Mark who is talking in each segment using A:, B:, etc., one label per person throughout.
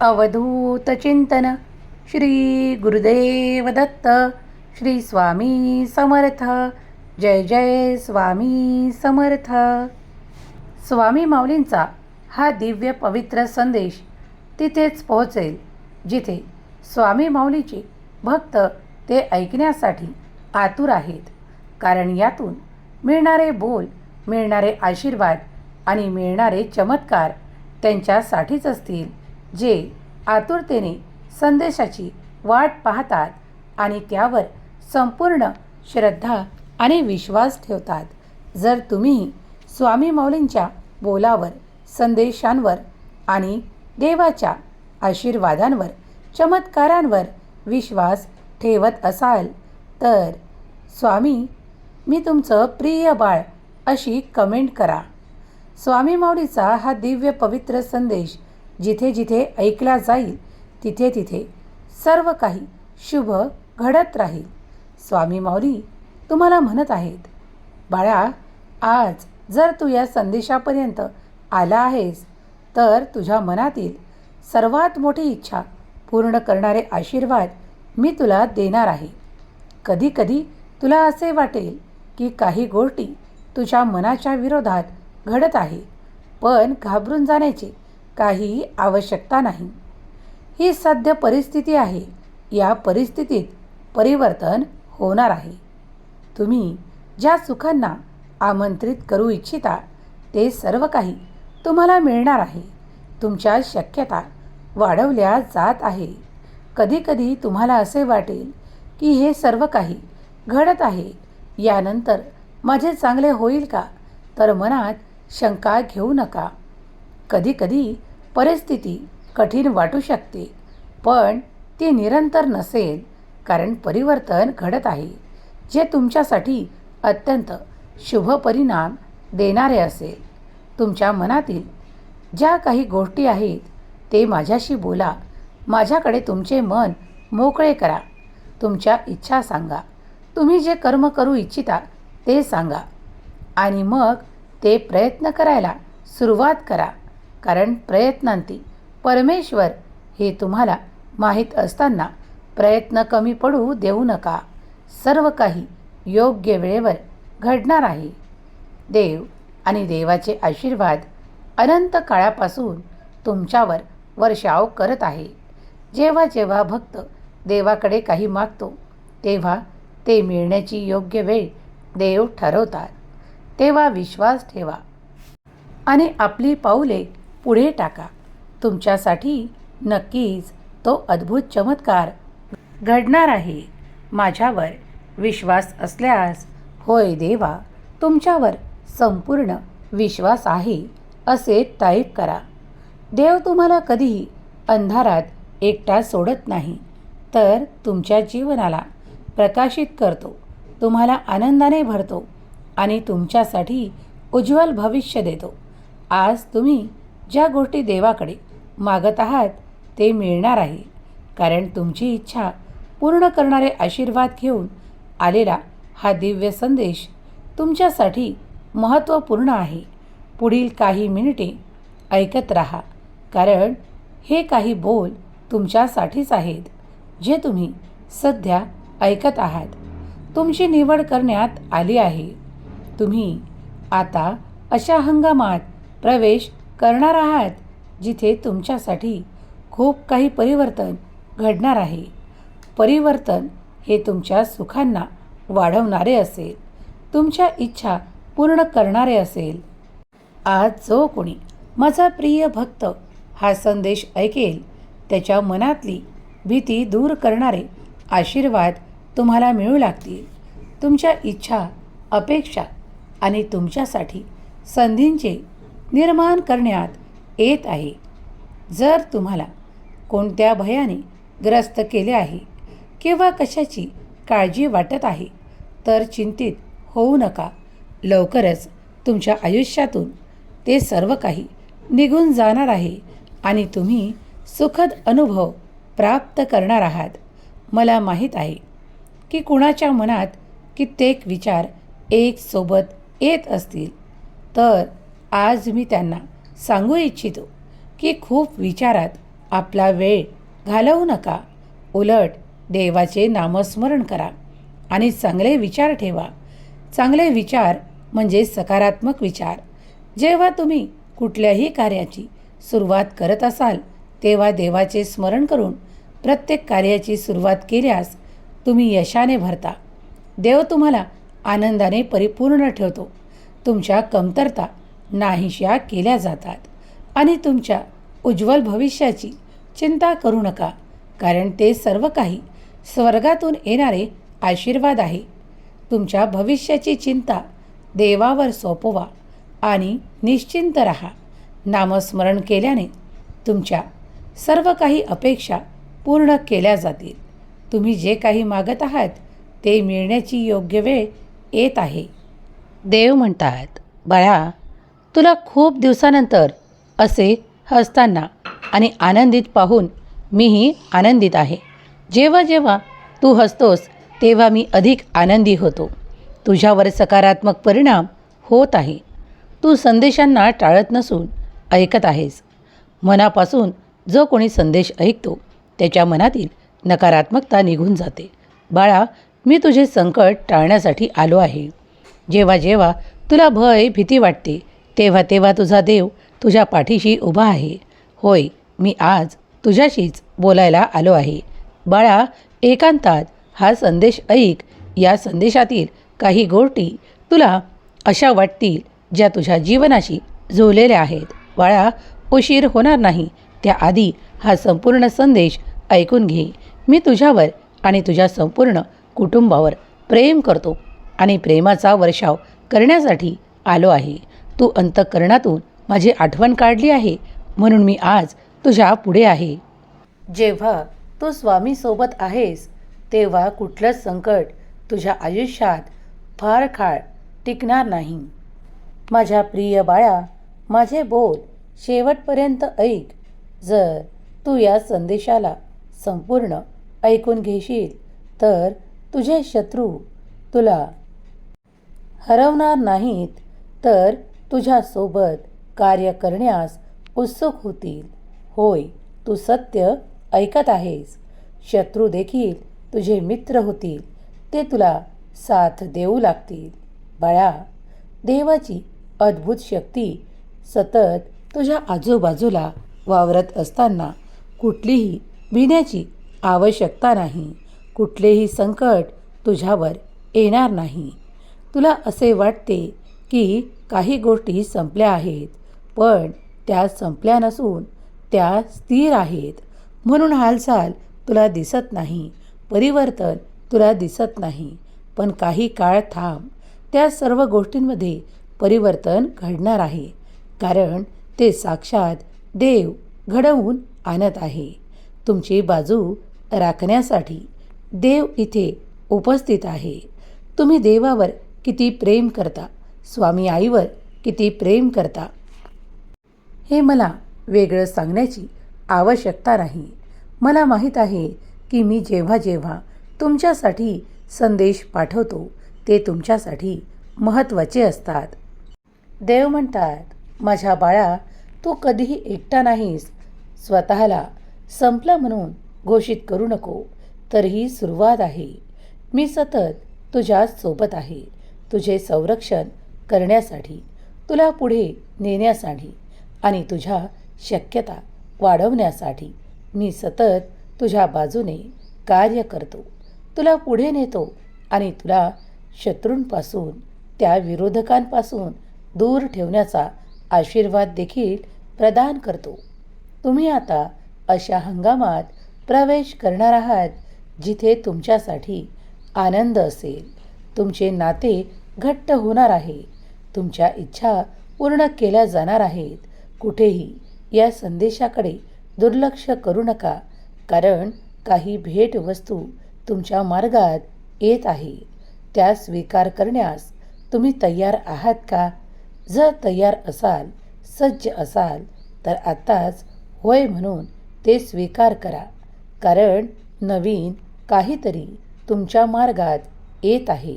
A: अवधूत चिंतन। श्री गुरुदेव दत्त। श्री स्वामी समर्थ। जय जय स्वामी समर्थ। स्वामी माऊलींचा हा दिव्य पवित्र संदेश तिथेच पोहोचेल जिथे स्वामी माऊलीचे भक्त ते ऐकण्यासाठी आतुर आहेत. कारण यातून मिळणारे बोल मिळणारे आशीर्वाद आणि मिळणारे चमत्कार त्यांच्यासाठीच असतील. जे आतुरतेने संदेशाची वाट पाहतात आणि त्यावर संपूर्ण श्रद्धा आणि विश्वास ठेवतात. जर तुम्ही स्वामी मौलींच्या बोलावर संदेशांवर आणि देवाच्या आशीर्वादांवर चमत्कारांवर विश्वास ठेवत असाल तर स्वामी मी तुमचं प्रिय बाळ अशी कमेंट करा. स्वामी माऊलीचा हा दिव्य पवित्र संदेश जिथे जिथे ऐकला जाईल तिथे तिथे सर्व काही शुभ घडत राहील. स्वामी माऊली तुम्हाला म्हणत आहेत बाळा आज जर तू या संदेशापर्यंत आला आहेस तर तुझ्या मनातील सर्वात मोठी इच्छा पूर्ण करणारे आशीर्वाद मी तुला देणार आहे. कधीकधी तुला असे वाटेल की काही गोष्टी तुझ्या मनाच्या विरोधात घडत आहे पण घाबरून जाण्याची काही आवश्यकता नाही. ही सध्य परिस्थिती आहे. या परिस्थितीत परिवर्तन होणार आहे. तुम्ही ज्या सुखांना आमंत्रित करू इच्छिता ते सर्व काही तुम्हाला मिळणार आहे. तुमच्या शक्यता वाढवल्या जात आहे. कधीकधी तुम्हाला असे वाटेल की हे सर्व काही घडत आहे. यानंतर माझे चांगले होईल का? तर मनात शंका घेऊ नका. कधीकधी परिस्थिती कठीण वाटू शकते पण ती निरंतर नसेल कारण परिवर्तन घडत आहे जे तुमच्यासाठी अत्यंत शुभ परिणाम देणारे असेल. तुमच्या मनातील ज्या काही गोष्टी आहेत ते माझ्याशी बोला. माझ्याकडे तुमचे मन मोकळे करा. तुमच्या इच्छा सांगा. तुम्ही जे कर्म करू इच्छिता ते सांगा. आणि मग ते प्रयत्न करायला सुरुवात करा. कारण प्रयत्नांती. परमेश्वर हे तुम्हाला माहीत असताना प्रयत्न कमी पडू देऊ नका. सर्व काही योग्य वेळेवर घडणार आहे. देव आणि देवाचे आशीर्वाद अनंत काळापासून तुमच्यावर वर्षाव करत आहे. जेव्हा जेव्हा भक्त देवाकडे काही मागतो तेव्हा ते मिळण्याची योग्य वेळ देव ठरवतात. तेव्हा विश्वास ठेवा. आणि आपली पाऊले पुढे टाका. तुमच्यासाठी नक्कीच तो अद्भुत चमत्कार घडणार आहे. माझ्यावर विश्वास असल्यास होय देवा तुमच्यावर संपूर्ण विश्वास आहे असे टाईप करा. देव तुम्हाला कधीही अंधारात एकटा सोडत नाही तर तुमच्या जीवनाला प्रकाशित करतो तुम्हाला आनंदाने भरतो आणि तुमच्यासाठी उज्ज्वल भविष्य देतो. आज तुम्ही ज्या गोष्टी देवाकडे मागत आहात ते मिळणार आहे. कारण तुमची इच्छा पूर्ण करणारे आशीर्वाद घेऊन आलेला हा दिव्य संदेश तुमच्यासाठी महत्त्वपूर्ण आहे. पुढील काही मिनिटे ऐकत राहा कारण हे काही बोल तुमच्यासाठीच आहेत जे तुम्ही सध्या ऐकत आहात. तुमची निवड करण्यात आली आहे. तुम्ही आता अशा हंगामात प्रवेश करणार आहात जिथे तुमच्यासाठी खूप काही परिवर्तन घडणार आहे. परिवर्तन हे तुमच्या सुखांना वाढवणारे असेल. तुमच्या इच्छा पूर्ण करणारे असेल. आज जो कोणी माझा प्रिय भक्त हा संदेश ऐकेल त्याच्या मनातली भीती दूर करणारे आशीर्वाद तुम्हाला मिळू लागतील. तुमच्या इच्छा अपेक्षा आणि तुमच्यासाठी संधींचे निर्माण करण्यात येत आहे. जर तुम्हाला कोणत्या भयाने ग्रस्त केले आहे किंवा कशाची काळजी वाटत आहे तर चिंतित होऊ नका. लवकरच तुमच्या आयुष्यातून ते सर्व काही निघून जाणार आहे आणि तुम्ही सुखद अनुभव प्राप्त करणार आहात. मला माहीत आहे की कुणाच्या मनात कित्येक विचार एक सोबत येत असतील तर आज मी त्यांना सांगू इच्छितो की खूप विचारात आपला वेळ घालवू नका. उलट देवाचे नामस्मरण करा आणि चांगले विचार ठेवा. चांगले विचार म्हणजे सकारात्मक विचार. जेव्हा तुम्ही कुठल्याही कार्याची सुरुवात करत असाल तेव्हा देवाचे स्मरण करून प्रत्येक कार्याची सुरुवात केल्यास तुम्ही यशाने भरता. देव तुम्हाला आनंदाने परिपूर्ण ठेवतो. तुमच्या कमतरता नाहीशा केल्या जातात. आणि तुमच्या उज्ज्वल भविष्याची चिंता करू नका कारण ते सर्व काही स्वर्गातून येणारे आशीर्वाद आहे. तुमच्या भविष्याची चिंता देवावर सोपवा आणि निश्चिंत रहा. नामस्मरण केल्याने तुमच्या सर्व काही अपेक्षा पूर्ण केल्या जातील. तुम्ही जे काही मागत आहात ते मिळण्याची योग्य वेळ येत आहे. देव म्हणतात बाळा तुला खूप दिवसानंतर असे हसताना आणि आनंदित पाहून मीही आनंदित आहे. जेव्हा जेव्हा तू हसतोस तेव्हा मी अधिक आनंदी होतो. तुझ्यावर सकारात्मक परिणाम होत आहे. तू संदेशांना टाळत नसून ऐकत आहेस. मनापासून जो कोणी संदेश ऐकतो त्याच्या मनातील नकारात्मकता निघून जाते. बाळा मी तुझे संकट टाळण्यासाठी आलो आहे. जेव्हा जेव्हा तुला भय भीती वाटते तेव्हा तेव्हा तुझा देव तुझ्या पाठीशी उभा आहे. होय मी आज तुझ्याशीच बोलायला आलो आहे. बाळा एकांतात हा संदेश ऐक. या संदेशातील काही गोष्टी तुला अशा वाटतील ज्या तुझ्या जीवनाशी जुळलेल्या आहेत. बाळा उशीर होणार नाही. त्याआधी हा संपूर्ण संदेश ऐकून घे. मी तुझ्यावर आणि तुझ्या संपूर्ण कुटुंबावर प्रेम करतो आणि प्रेमाचा वर्षाव करण्यासाठी आलो आहे. तू अंतःकरणातून माझी आठवण काढली आहे म्हणून मी आज तुझ्या पुढे आहे. जेव्हा तू स्वामीसोबत आहेस तेव्हा कुठलंच संकट तुझ्या आयुष्यात फार काळ टिकणार नाही. माझ्या प्रिय बाळा माझे बोल शेवटपर्यंत ऐक. जर तू या संदेशाला संपूर्ण ऐकून घेशील तर तुझे शत्रू तुला हरवणार नाहीत तर तुझ्यासोबत कार्य करण्यास उत्सुक होतील. होय तू सत्य ऐकत आहेस. शत्रू देखील तुझे मित्र होतील. ते तुला साथ देऊ लागतील. बाळा देवाची अद्भुत शक्ती सतत तुझ्या आजूबाजूला वावरत असताना कुठलीही भिण्याची आवश्यकता नाही. कुठलेही संकट तुझ्यावर येणार नाही. तुला असे वाटते की काही गोष्टी संपल्या आहेत पण त्या संपल्या नसून त्या स्थिर आहेत. म्हणून हालचाल तुला दिसत नाही परिवर्तन तुला दिसत नाही पण काही काळ थांब. त्या सर्व गोष्टींमध्ये परिवर्तन घडणार आहे कारण ते साक्षात देव घडवून आणत आहे. तुमची बाजू राखण्यासाठी देव इथे उपस्थित आहे. तुम्ही देवावर किती प्रेम करता स्वामी आईवर किती प्रेम करता. हे मला वेगळं सांगण्याची आवश्यकता नाही. मला माहीत आहे की मी जेव्हा जेव्हा तुमच्यासाठी संदेश पाठवतो ते तुमच्यासाठी महत्त्वाचे असतात. देव म्हणतात माझ्या बाळा तू कधीही एकटा नाहीस. स्वतःला संपलं म्हणून घोषित करू नको. तर ही सुरुवात आहे. मी सतत तुझ्या सोबत आहे. तुझे संरक्षण करण्यासाठी तुला पुढे नेण्यासाठी आणि तुझ्या शक्यता वाढवण्यासाठी मी सतत तुझ्या बाजूने कार्य करतो. तुला पुढे नेतो आणि तुला शत्रूंपासून त्या विरोधकांपासून दूर ठेवण्याचा आशीर्वाद देखील प्रदान करतो. तुम्ही आता अशा हंगामात प्रवेश करणार आहात जिथे तुमच्यासाठी आनंद असेल. तुमचे नाते घट्ट होणार आहे. तुमच्या इच्छा पूर्ण केल्या जाणार आहेत. कुठेही या संदेशाकडे दुर्लक्ष करू नका कारण काही भेटवस्तू तुमच्या मार्गात येत आहे. त्या स्वीकार करण्यास तुम्ही तयार आहात का? जर तयार असाल सज्ज असाल तर आत्ताच होय म्हणून ते स्वीकार करा. कारण नवीन काहीतरी तुमच्या मार्गात येत आहे.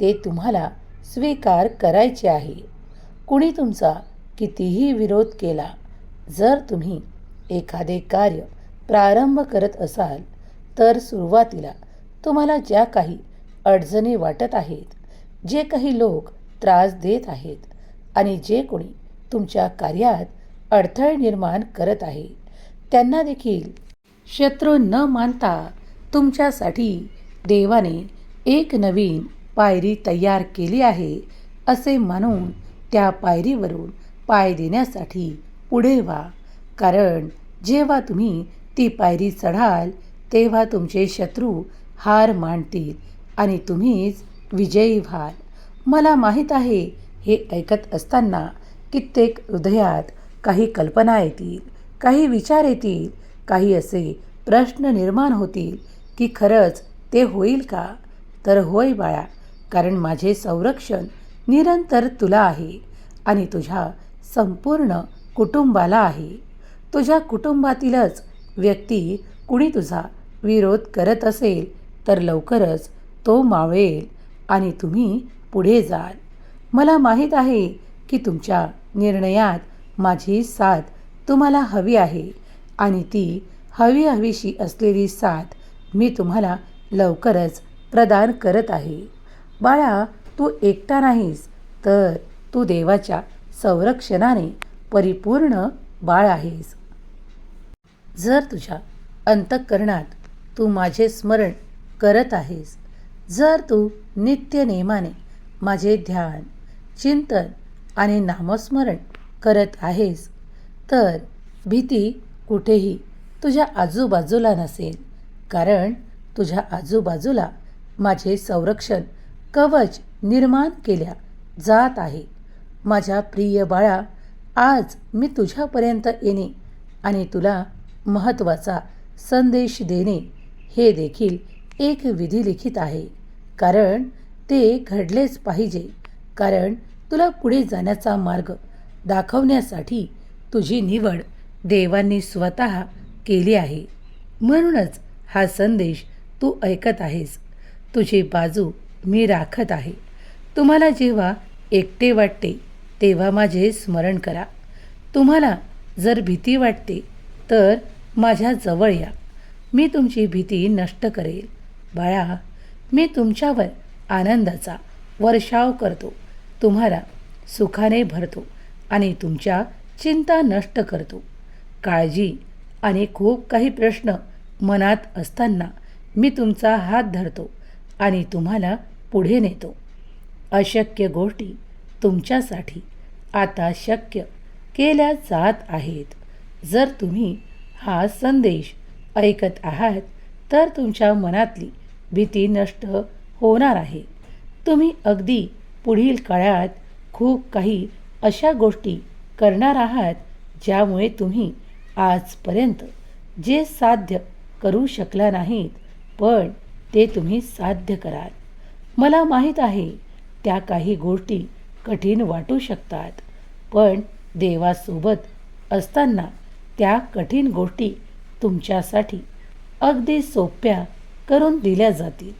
A: ते तुम्हाला स्वीकार करायचे आहे. कुणी तुमचा कितीही विरोध केला जर तुम्ही एखादे कार्य प्रारंभ करत असाल तर सुरुवातीला तुम्हाला ज्या काही अडचणी वाटत आहेत जे काही लोक त्रास देत आहेत आणि जे कोणी तुमच्या कार्यात अडथळे निर्माण करत आहे त्यांना देखील शत्रू न मानता तुमच्यासाठी देवाने एक नवीन पायरी तयार केली आहे असे मानून त्या पायरीवरून पाय देण्यासाठी पुढे व्हा. कारण जेव्हा तुम्ही ती पायरी चढाल तेव्हा तुमचे शत्रू हार मानतील आणि तुम्हीच विजयी व्हाल. मला माहीत आहे हे ऐकत असताना कित्येक हृदयात काही कल्पना येतील काही विचार येतील काही असे प्रश्न निर्माण होतील की खरंच ते होईल का? तर होय बाळा कारण माझे संरक्षण निरंतर तुला आहे आणि तुझ्या संपूर्ण कुटुंबाला आहे. तुझ्या कुटुंबातीलच व्यक्ती कुणी तुझा विरोध करत असेल तर लवकरच तो मावेल आणि तुम्ही पुढे जाल. मला माहीत आहे की तुमच्या निर्णयात माझी साथ तुम्हाला हवी आहे आणि ती हवी हवीशी असलेली साथ मी तुम्हाला लवकरच प्रदान करत आहे. बाळा तू एकटा नाहीस तर तू देवाच्या संरक्षणाने परिपूर्ण बाळ आहेस. जर तुझ्या अंतःकरणात तू माझे स्मरण करत आहेस जर तू नित्य नेमाने माझे ध्यान चिंतन आणि नामस्मरण करत आहेस तर भीती कुठेही तुझ्या आजूबाजूला नसेल कारण तुझ्या आजूबाजूला माझे संरक्षण कवच निर्माण केल्या जात आहे. माझ्या प्रिय बाळा आज मी तुझ्यापर्यंत येणे आणि तुला महत्त्वाचा संदेश देणे हे देखील एक विधी लिखित आहे. कारण ते घडलेच पाहिजे. कारण तुला पुढे जाण्याचा मार्ग दाखवण्यासाठी तुझी निवड देवांनी स्वतः केली आहे. म्हणूनच हा संदेश तू ऐकत आहेस. तुझी बाजू मी राखत आहे. तुम्हाला जेव्हा एकटे वाटते तेव्हा माझे स्मरण करा. तुम्हाला जर भीती वाटते तर माझ्या जवळ या. मी तुमची भीती नष्ट करेल. बाळा मी तुमच्यावर आनंदाचा वर्षाव करतो. तुम्हाला सुखाने भरतो आणि तुमच्या चिंता नष्ट करतो. काळजी आणि खूप काही प्रश्न मनात असताना मी तुमचा हात धरतो आणि तुम्हाला पुढे नेतो. अशक्य गोष्टी तुमच्यासाठी आता शक्य केल्या जात आहेत. जर तुम्ही हा संदेश ऐकत आहात तर तुमच्या मनातली भीती नष्ट होणार आहे. तुम्ही अगदी पुढील काळात खूप काही अशा गोष्टी करणार आहात ज्यामुळे तुम्ही आजपर्यंत जे साध्य करू शकला नाहीत पण ते तुम्ही साध्य कराल. मला माहीत आहे त्या काही गोष्टी कठीण वाटू शकतात. पण देवासोबत असताना त्या कठीण गोष्टी तुमच्यासाठी अगदी सोप्या करून दिल्या जातील.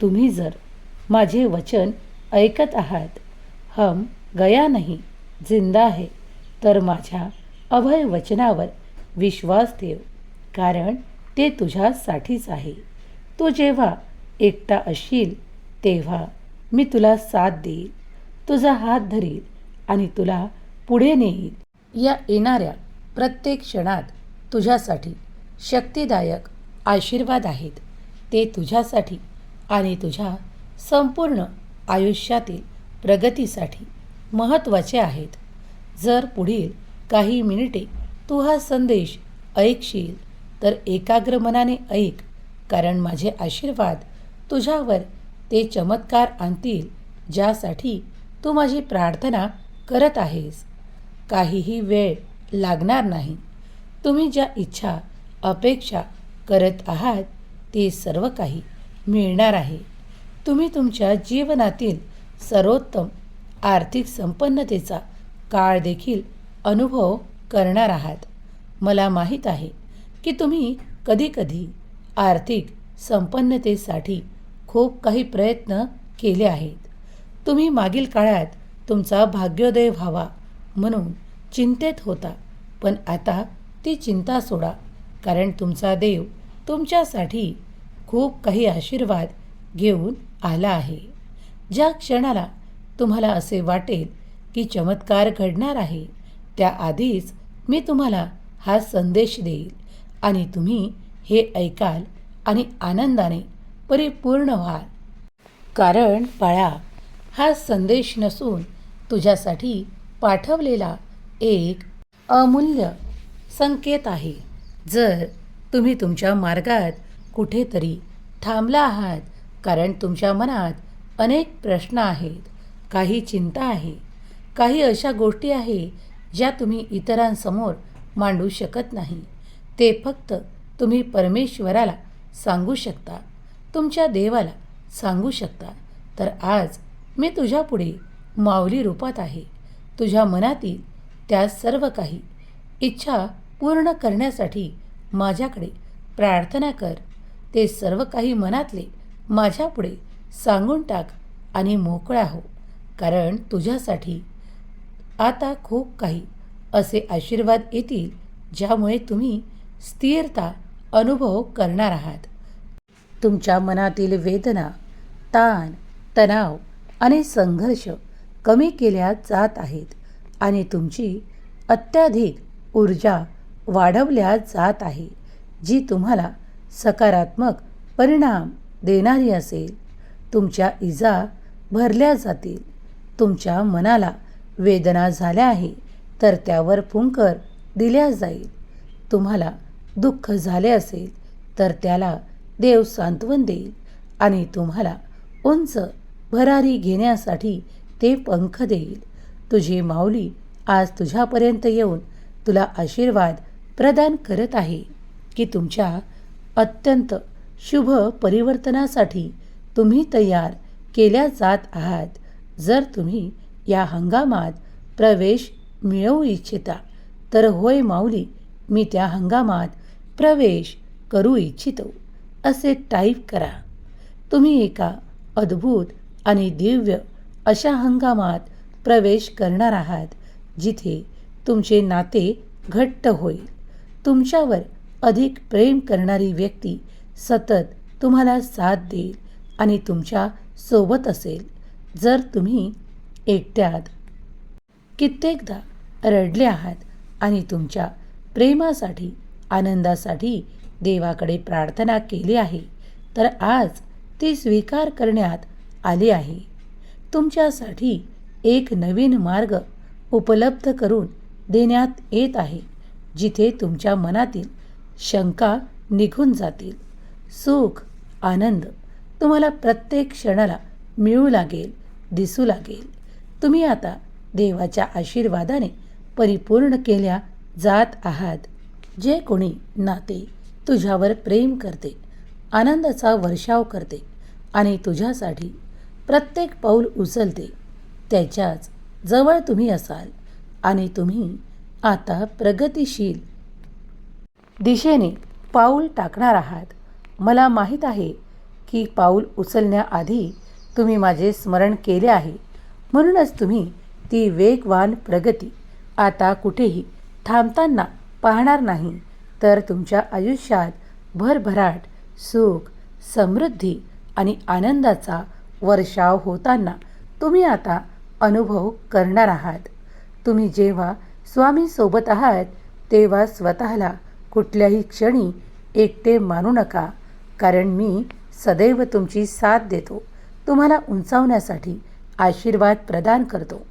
A: तुम्ही जर माझे वचन ऐकत आहात हम गया नाही जिंदा आहे तर माझ्या अभय वचनावर विश्वास ठेव कारण ते तुझ्यासाठीच आहे. तू जेव्हा एकटा असशील तेव्हा मी तुला साथ देईल तुझा हात धरील आणि तुला पुढे नेईल या येणाऱ्या प्रत्येक क्षणात तुझ्यासाठी शक्तिदायक आशीर्वाद आहेत. ते तुझ्यासाठी आणि तुझ्या संपूर्ण आयुष्यातील प्रगतीसाठी महत्त्वाचे आहेत. जर पुढील काही मिनिटे तू हा संदेश ऐकशील तर एकाग्र मनाने ऐक कारण माझे आशीर्वाद तुझ्यावर ते चमत्कार आणतील ज्यासाठी तू माझी प्रार्थना करत आहेस. काहीही वेळ लागणार नाही. तुम्ही ज्या इच्छा अपेक्षा करत आहात ते सर्व काही मिळणार आहे. तुम्ही तुमच्या जीवनातील सर्वोत्तम आर्थिक संपन्नतेचा काळ देखील अनुभव करणार आहात. मला माहीत आहे की तुम्ही कधीकधी आर्थिक संपन्नतेसाठी खूप काही प्रयत्न केले आहेत. तुम्ही मागील काळात तुमचा भाग्योदय व्हावा म्हणून चिंतेत होता. पण आता ती चिंता सोडा कारण तुमचा देव तुमच्यासाठी खूप काही आशीर्वाद घेऊन आला आहे. ज्या क्षणाला तुम्हाला असे वाटेल की चमत्कार घडणार आहे त्याआधीच मी तुम्हाला हा संदेश देईल आणि तुम्ही हे ऐकाल आणि आनंदाने परिपूर्ण व्हाल. कारण बाळा हा संदेश नसून तुझ्यासाठी पाठवलेला एक अमूल्य संकेत आहे. जर तुम्ही तुमच्या मार्गात कुठेतरी थांबला आहात कारण तुमच्या मनात अनेक प्रश्न आहेत काही चिंता आहे काही अशा गोष्टी आहे ज्या तुम्ही इतरांसमोर मांडू शकत नाही. ते फक्त तुम्ही परमेश्वराला सांगू शकता. तुमच्या देवाला सांगू शकता? तर आज मी तुझ्यापुढे माऊली रूपात आहे. तुझ्या मनातील त्या सर्व काही इच्छा पूर्ण करण्यासाठी माझ्याकडे प्रार्थना कर. ते सर्व काही मनातले माझ्यापुढे सांगून टाक आणि मोकळा हो. कारण तुझ्यासाठी आता खूप काही असे आशीर्वाद येतील ज्यामुळे तुम्ही स्थिरता अनुभव करणार आहात. तुमच्या मनातील वेदना ताण तणाव आणि संघर्ष कमी केल्या जात आहेत आणि तुमची अत्याधिक ऊर्जा वाढवल्या जात आहे जी तुम्हाला सकारात्मक परिणाम देणारी असेल. तुमच्या इजा भरल्या जातील. तुमच्या मनाला वेदना झाल्या आहे तर त्यावर फुंकर दिल्या जाईल. तुम्हाला दुःख झाले असेल तर त्याला देव सांत्वन देईल. आणि तुम्हाला उंच भरारी घेण्यासाठी ते पंख देईल. तुझी माऊली आज तुझ्यापर्यंत येऊन तुला आशीर्वाद प्रदान करत आहे की तुमच्या अत्यंत शुभ परिवर्तनासाठी तुम्ही तयार केल्या जात आहात. जर तुम्ही या हंगामात प्रवेश मिळवू इच्छिता तर होय माऊली मी त्या हंगामात प्रवेश करू इच्छितो. असे टाईप करा. तुम्ही एका अद्भुत आणि दिव्य अशा हंगामात प्रवेश करणार आहात जिथे तुमचे नाते घट्ट होईल. तुमच्यावर अधिक प्रेम करणारी व्यक्ती सतत तुम्हाला साथ देईल आणि तुमच्यासोबत असेल. जर तुम्ही एकट्यात कित्येकदा रडले आहात आणि तुमच्या प्रेमासाठी आनंदासाठी देवाकडे प्रार्थना केली आहे तर आज ती स्वीकार करण्यात आली आहे. तुमच्यासाठी एक नवीन मार्ग उपलब्ध करून देण्यात येत आहे जिथे तुमच्या मनातील शंका निघून जातील. सुख आनंद तुम्हाला प्रत्येक क्षणाला मिळू लागेल दिसू लागेल. तुम्ही आता देवाच्या आशीर्वादाने परिपूर्ण केल्या जात आहात जे कोणी नाते तुझ्यावर प्रेम करते आनंदाचा वर्षाव करते आणि तुझ्यासाठी प्रत्येक पाऊल उचलते. त्याच्याच जवळ तुम्ही असाल आणि तुम्ही आता प्रगतिशील. दिशेने पाऊल टाकणार आहात. मला माहीत आहे की पाऊल उचलण्याआधी तुम्ही माझे स्मरण केले आहे. म्हणूनच तुम्ही ती वेगवान प्रगती आता कुठेही थांबताना पाहणार नाही. तर तुमच्या आयुष्यात भरभराट सुख समृद्धी आणि आनंदाचा वर्षाव होताना तुम्ही आता अनुभव करणार आहात. तुम्ही जेव्हा स्वामीसोबत आहात तेव्हा स्वतःला कुठल्याही क्षणी एकटे मानू नका कारण मी सदैव तुमची साथ देतो. तुम्हाला उंचावण्यासाठी आशीर्वाद प्रदान करतो.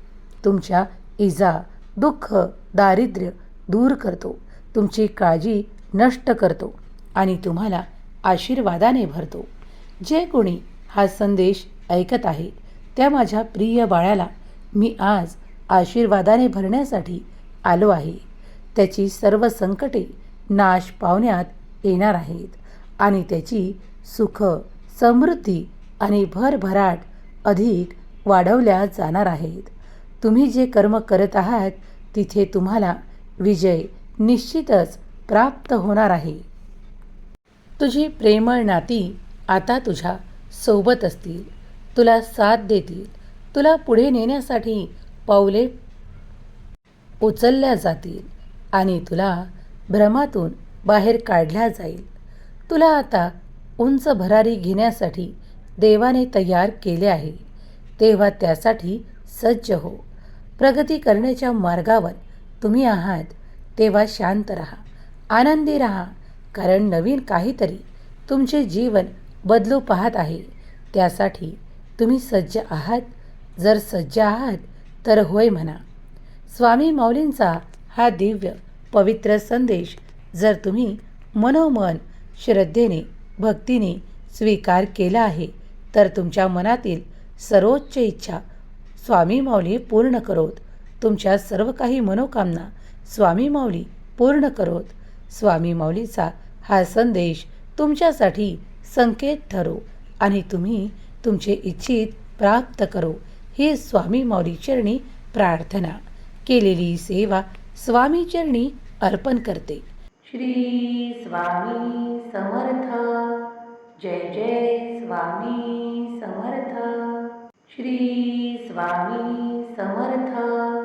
A: तुमच्या इजा दुःख दारिद्र्य दूर करतो. तुमची काळजी नष्ट करतो आणि तुम्हाला आशीर्वादाने भरतो. जे कोणी हा संदेश ऐकत आहे त्या माझ्या प्रिय बाळाला मी आज आशीर्वादाने भरण्यासाठी आलो आहे. त्याची सर्व संकटे नाश पावण्यात येणार आहेत आणि त्याची सुख समृद्धी आणि भरभराट अधिक वाढवल्या जाणार आहेत. तुम्ही जे कर्म करत आहात तिथे तुम्हाला विजय निश्चितच प्राप्त होणार आहे. तुझी प्रेमळ नाती आता तुझ्या सोबत असतील. तुला साथ देतील. तुला पुढे नेण्यासाठी पावले उचलल्या जातील आणि तुला भ्रमातून बाहेर काढल्या जाईल. तुला आता उंच भरारी घेण्यासाठी देवाने तयार केले आहे. तेव्हा त्यासाठी सज्ज हो. प्रगती करण्याच्या मार्गावर तुम्ही आहात. तेव्हा शांत राहा आनंदी राहा कारण नवीन काहीतरी तुमचे जीवन बदलू पाहत आहे. त्यासाठी तुम्ही सज्ज आहात. जर सज्ज आहात तर होय म्हणा. स्वामी माऊलींचा हा दिव्य पवित्र संदेश जर तुम्ही मनोमन श्रद्धेने भक्तीने स्वीकार केला आहे तर तुमच्या मनातील सर्वोच्च इच्छा स्वामी माऊली पूर्ण करोत. तुमच्या सर्व काही मनोकामना स्वामी माऊली पूर्ण करोत. स्वामी माऊलीचा हा संदेश तुमच्यासाठी संकेत ठरो आणि तुम्ही तुमचे इच्छित प्राप्त करो. ही स्वामी माऊली चरणी प्रार्थना. केलेली सेवा स्वामी चरणी अर्पण करते. श्री स्वामी समर्थ. जय जय स्वामी समर्थ. श्री स्वामी समर्थ.